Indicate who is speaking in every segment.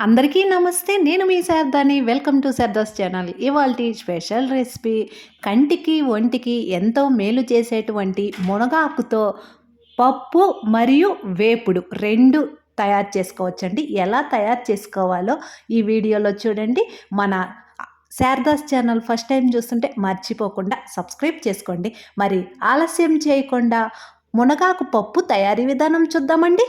Speaker 1: అందరికీ నమస్తే నేను మీ శారదాని. Welcome to Sharada's channel. ఇవాళ స్పెషల్ రెసిపీ కంటికి ఒంటికి ఎంతో మేలు చేసేటువంటి మునగాకుతో పప్పు మరియు వేపుడు రెండు తయారు చేసుకోవచ్చండి. ఎలా తయారు చేసుకోవాలో ఈ వీడియోలో చూడండి. మన శారదాస్ ఛానల్ ఫస్ట్ టైం చూస్తుంటే మర్చిపోకుండా సబ్స్క్రైబ్ చేసుకోండి. మరి ఆలస్యం చేయకుండా మునగాకు పప్పు తయారీ విధానం చూద్దామండి.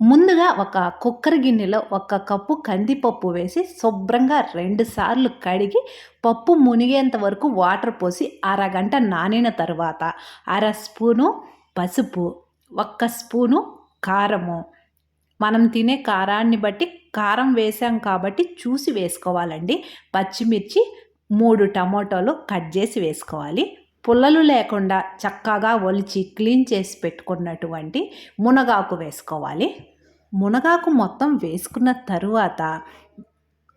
Speaker 1: ముందుగా ఒక కుక్కర్ గిన్నెలో ఒక కప్పు కందిపప్పు వేసి శుభ్రంగా రెండుసార్లు కడిగి పప్పు మునిగేంత వరకు వాటర్ పోసి అరగంట నానిన తర్వాత అర స్పూను పసుపు ఒక్క స్పూను కారము. మనం తినే కారాన్ని బట్టి కారం వేసాం కాబట్టి చూసి వేసుకోవాలండి. పచ్చిమిర్చి మూడు టమోటాలు కట్ చేసి వేసుకోవాలి. పుల్లలు లేకుండా చక్కగా ఒలిచి క్లీన్ చేసి పెట్టుకున్నటువంటి మునగాకు వేసుకోవాలి. మునగాకు మొత్తం వేసుకున్న తరువాత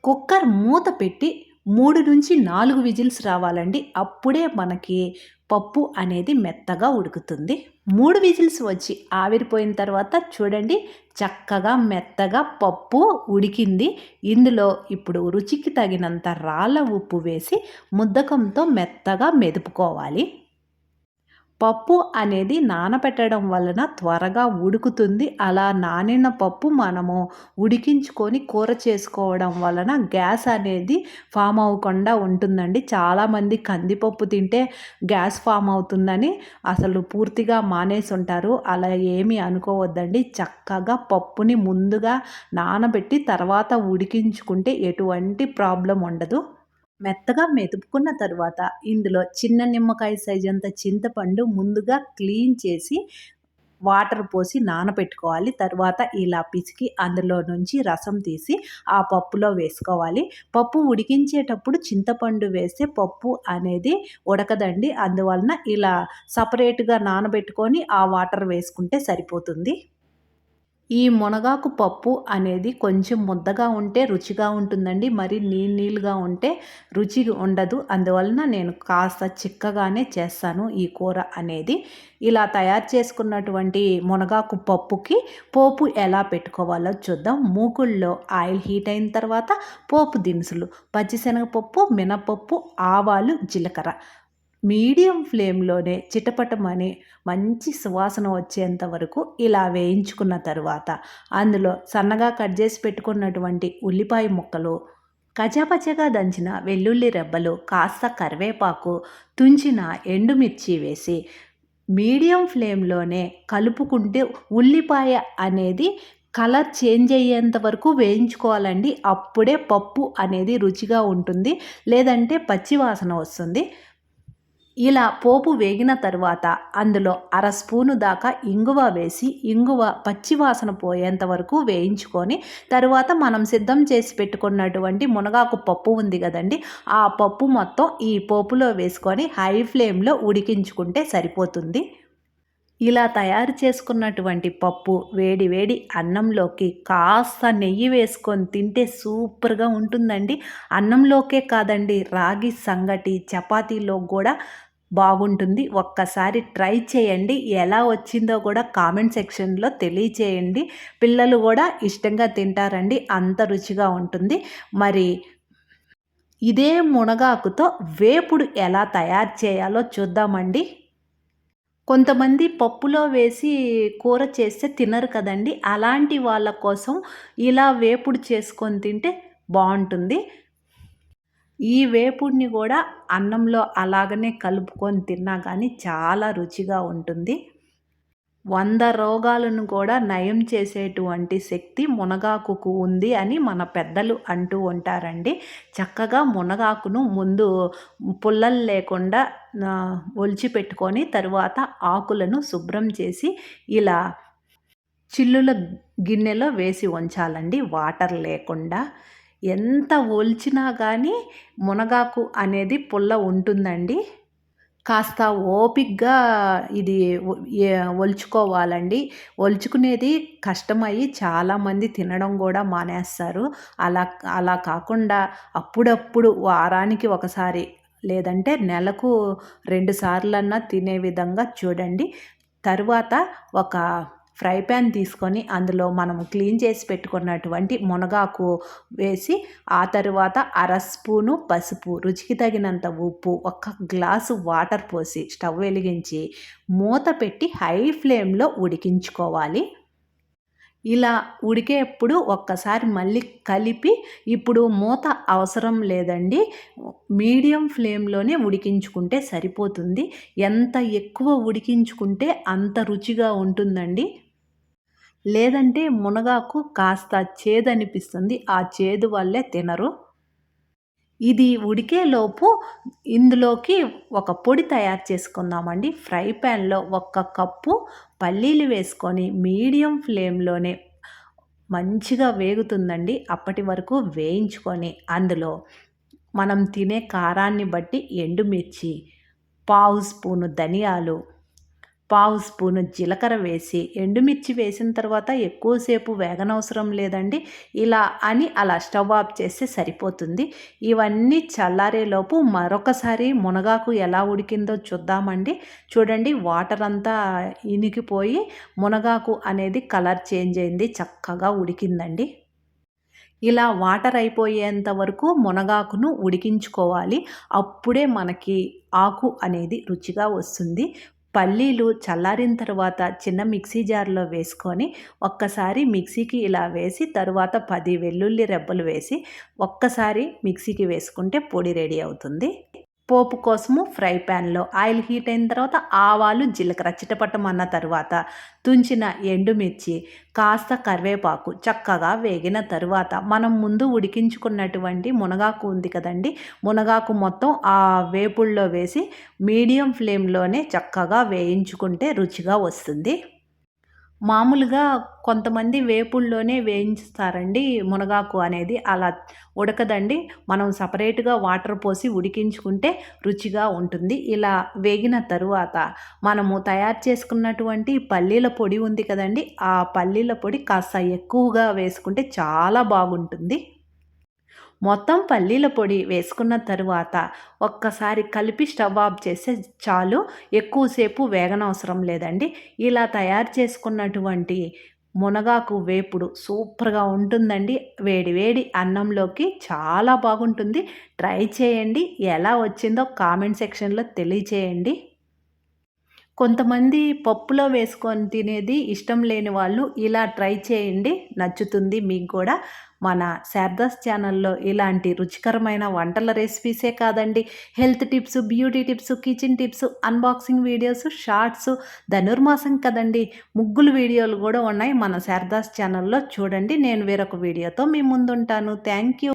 Speaker 1: కుక్కర్ మూత పెట్టి మూడు నుంచి నాలుగు విజిల్స్ రావాలండి. అప్పుడే మనకి పప్పు అనేది మెత్తగా ఉడుకుతుంది. మూడు విజిల్స్ వచ్చి ఆవిరిపోయిన తర్వాత చూడండి చక్కగా మెత్తగా పప్పు ఉడికింది. ఇందులో ఇప్పుడు రుచికి తగినంత రాళ్ళ ఉప్పు వేసి ముద్దకంతో మెత్తగా మెదుపుకోవాలి. పప్పు అనేది నానబెట్టడం వలన త్వరగా ఉడుకుతుంది. అలా నానిన పప్పు మనము ఉడికించుకొని కూర చేసుకోవడం వలన గ్యాస్ అనేది ఫామ్ అవ్వకుండా ఉంటుందండి. చాలామంది కందిపప్పు తింటే గ్యాస్ ఫామ్ అవుతుందని అసలు పూర్తిగా మానేసి ఉంటారు అలా ఏమీ అనుకోవద్దండి. చక్కగా పప్పుని ముందుగా నానబెట్టి తర్వాత ఉడికించుకుంటే ఎటువంటి ప్రాబ్లం ఉండదు. మెత్తగా మెదుపుకున్న తర్వాత ఇందులో చిన్న నిమ్మకాయ సైజ్ అంత చింతపండు ముందుగా క్లీన్ చేసి వాటర్ పోసి నానబెట్టుకోవాలి తర్వాత ఇలా పిసికి అందులో నుంచి రసం తీసి ఆ పప్పులో వేసుకోవాలి. పప్పు ఉడికించేటప్పుడు చింతపండు వేస్తే పప్పు అనేది ఉడకదండి. అందువలన ఇలా సపరేట్గా నానబెట్టుకొని ఆ వాటర్ వేసుకుంటే సరిపోతుంది. ఈ మునగాకు పప్పు అనేది కొంచెం ముద్దగా ఉంటే రుచిగా ఉంటుందండి. మరి నీళ్ళు నీళ్ళుగా ఉంటే రుచి ఉండదు. అందువలన నేను కాస్త చిక్కగానే చేస్తాను ఈ కూర అనేది. ఇలా తయారు చేసుకున్నటువంటి మునగాకు పప్పుకి పోపు ఎలా పెట్టుకోవాలో చూద్దాం. మూకుల్లో ఆయిల్ హీట్ అయిన తర్వాత పోపు దినుసులు పచ్చిశనగపప్పు మినపప్పు ఆవాలు జీలకర్ర. మీడియం ఫ్లేమ్లోనే చిటపటమని మంచి సువాసన వచ్చేంత వరకు ఇలా వేయించుకున్న తరువాత అందులో సన్నగా కట్ చేసి పెట్టుకున్నటువంటి ఉల్లిపాయ ముక్కలు కచాపచగా దంచిన వెల్లుల్లి రెబ్బలు కాస్త కరివేపాకు తుంచిన ఎండుమిర్చి వేసి మీడియం ఫ్లేమ్లోనే కలుపుకుంటే ఉల్లిపాయ అనేది కలర్ చేంజ్ అయ్యేంత వరకు వేయించుకోవాలండి. అప్పుడే పప్పు అనేది రుచిగా ఉంటుంది. లేదంటే పచ్చివాసన వస్తుంది. ఇలా పోపు వేగిన తరువాత అందులో అర స్పూను దాకా ఇంగువ వేసి ఇంగువ పచ్చివాసన పోయేంత వరకు వేయించుకొని తరువాత మనం సిద్ధం చేసి పెట్టుకున్నటువంటి మునగాకు పప్పు ఉంది కదండి ఆ పప్పు మొత్తం ఈ పోపులో వేసుకొని హై ఫ్లేమ్లో ఉడికించుకుంటే సరిపోతుంది. ఇలా తయారు చేసుకున్నటువంటి పప్పు వేడి వేడి అన్నంలోకి కాస్త నెయ్యి వేసుకొని తింటే సూపర్గా ఉంటుందండి. అన్నంలోకే కాదండి రాగి సంగటి చపాతీలో కూడా బాగుంటుంది. ఒక్కసారి ట్రై చేయండి. ఎలా వచ్చిందో కూడా కామెంట్ సెక్షన్లో తెలియచేయండి. పిల్లలు కూడా ఇష్టంగా తింటారండి. అంత రుచిగా ఉంటుంది. మరి ఇదే మునగాకుతో వేపుడు ఎలా తయారు చేయాలో చూద్దామండి. కొంతమంది పప్పులో వేసి కూర చేస్తే తినరు కదండి. అలాంటి వాళ్ళ కోసం ఇలా వేపుడు చేసుకొని తింటే బాగుంటుంది. ఈ వేపుడిని కూడా అన్నంలో అలాగనే కలుపుకొని తిన్నా కానీ చాలా రుచిగా ఉంటుంది. వంద రోగాలను కూడా నయం చేసేటువంటి శక్తి మునగాకుకు ఉంది అని మన పెద్దలు అంటూ ఉంటారండి. చక్కగా మునగాకును ముందు పుల్లలు లేకుండా ఒలిచిపెట్టుకొని తరువాత ఆకులను శుభ్రం చేసి ఇలా చిల్లుల గిన్నెలో వేసి ఉంచాలండి. వాటర్ లేకుండా. ఎంత ఒలిచినా కానీ మునగాకు అనేది పుల్ల ఉంటుందండి. కాస్త ఓపిగ్గా ఇది ఒలుచుకోవాలండి. ఒలుచుకునేది కష్టమయ్యి చాలామంది తినడం కూడా మానేస్తారు. అలా అలా కాకుండా అప్పుడప్పుడు వారానికి ఒకసారి లేదంటే నెలకు రెండు సార్లన్నా తినే విధంగా చూడండి. తరువాత ఒక ఫ్రై ప్యాన్ తీసుకొని అందులో మనం క్లీన్ చేసి పెట్టుకున్నటువంటి మునగాకు వేసి ఆ తర్వాత అర స్పూను పసుపు రుచికి తగినంత ఉప్పు ఒక గ్లాసు వాటర్ పోసి స్టవ్ వెలిగించి మూత పెట్టి హై ఫ్లేమ్లో ఉడికించుకోవాలి. ఇలా ఉడికేప్పుడు ఒక్కసారి మళ్ళీ కలిపి ఇప్పుడు మూత అవసరం లేదండి. మీడియం ఫ్లేమ్లోనే ఉడికించుకుంటే సరిపోతుంది. ఎంత ఎక్కువ ఉడికించుకుంటే అంత రుచిగా ఉంటుందండి. లేదంటే మునగాకు కాస్త చేదనిపిస్తుంది. ఆ చేదు వల్లే తినరు. ఇది ఉడికేలోపు ఇందులోకి ఒక పొడి తయారు చేసుకుందామండి. ఫ్రై ప్యాన్లో ఒక్క కప్పు పల్లీలు వేసుకొని మీడియం ఫ్లేమ్లోనే మంచిగా వేగుతుందండి. అప్పటి వరకు వేయించుకొని అందులో మనం తినే కారాన్ని బట్టి ఎండుమిర్చి పావు స్పూను ధనియాలు పావు స్పూను జీలకర్ర వేసి ఎండుమిర్చి వేసిన తర్వాత ఎక్కువసేపు వేగనవసరం లేదండి. ఇలా అని అలా స్టవ్ ఆఫ్ చేస్తే సరిపోతుంది. ఇవన్నీ చల్లారేలోపు మరొకసారి మునగాకు ఎలా ఉడికిందో చూద్దామండి. చూడండి వాటర్ అంతా ఇనికిపోయి మునగాకు అనేది కలర్ చేంజ్ అయింది చక్కగా ఉడికిందండి. ఇలా వాటర్ అయిపోయేంత వరకు మునగాకును ఉడికించుకోవాలి. అప్పుడే మనకి ఆకు అనేది రుచిగా వస్తుంది. పల్లీలు చల్లారిన తర్వాత చిన్న మిక్సీ జార్లో వేసుకొని ఒక్కసారి మిక్సీకి ఇలా వేసి తరువాత పది వెల్లుల్లి రెబ్బలు వేసి ఒక్కసారి మిక్సీకి వేసుకుంటే పొడి రెడీ అవుతుంది. పోపు కోసము ఫ్రై ప్యాన్లో ఆయిల్ హీట్ అయిన తర్వాత ఆవాలు జీలకర్ర చిటపట్టమన్న తర్వాత తుంచిన ఎండుమిర్చి కాస్త కరివేపాకు చక్కగా వేగిన తరువాత మనం ముందు ఉడికించుకున్నటువంటి మునగాకు ఉంది కదండి. మునగాకు మొత్తం ఆ వేపుల్లో వేసి మీడియం ఫ్లేమ్లోనే చక్కగా వేయించుకుంటే రుచిగా వస్తుంది. మామూలుగా కొంతమంది వేపుల్లోనే వేయించుతారండి మునగాకు అనేది. అలా ఉడకదండి. మనం సపరేట్గా వాటర్ పోసి ఉడికించుకుంటే రుచిగా ఉంటుంది. ఇలా వేగిన తరువాత మనము తయారు చేసుకున్నటువంటి పల్లీల పొడి ఉంది కదండి. ఆ పల్లీల పొడి కాస్త ఎక్కువగా వేసుకుంటే చాలా బాగుంటుంది. మొత్తం పల్లీల పొడి వేసుకున్న తరువాత ఒక్కసారి కలిపి స్టవ్ ఆఫ్ చేస్తే చాలు. ఎక్కువసేపు వేగనవసరం లేదండి. ఇలా తయారు చేసుకున్నటువంటి మునగాకు వేపుడు సూపర్గా ఉంటుందండి. వేడి వేడి అన్నంలోకి చాలా బాగుంటుంది. ట్రై చేయండి. ఎలా వచ్చిందో కామెంట్ సెక్షన్లో తెలియచేయండి. కొంతమంది పప్పులో వేసుకొని తినేది ఇష్టం లేని వాళ్ళు ఇలా ట్రై చేయండి. నచ్చుతుంది మీకు కూడా. మన శారదాస్ ఛానల్లో ఇలాంటి రుచికరమైన వంటల రెసిపీసే కాదండి. Health tips beauty tips kitchen tips unboxing videos shorts ధనుర్మాసం కదండి. ముగ్గులు వీడియోలు కూడా ఉన్నాయి మన శారదాస్ ఛానల్లో. చూడండి నేను వేరొక వీడియోతో మీ ముందుంటాను. Thank you.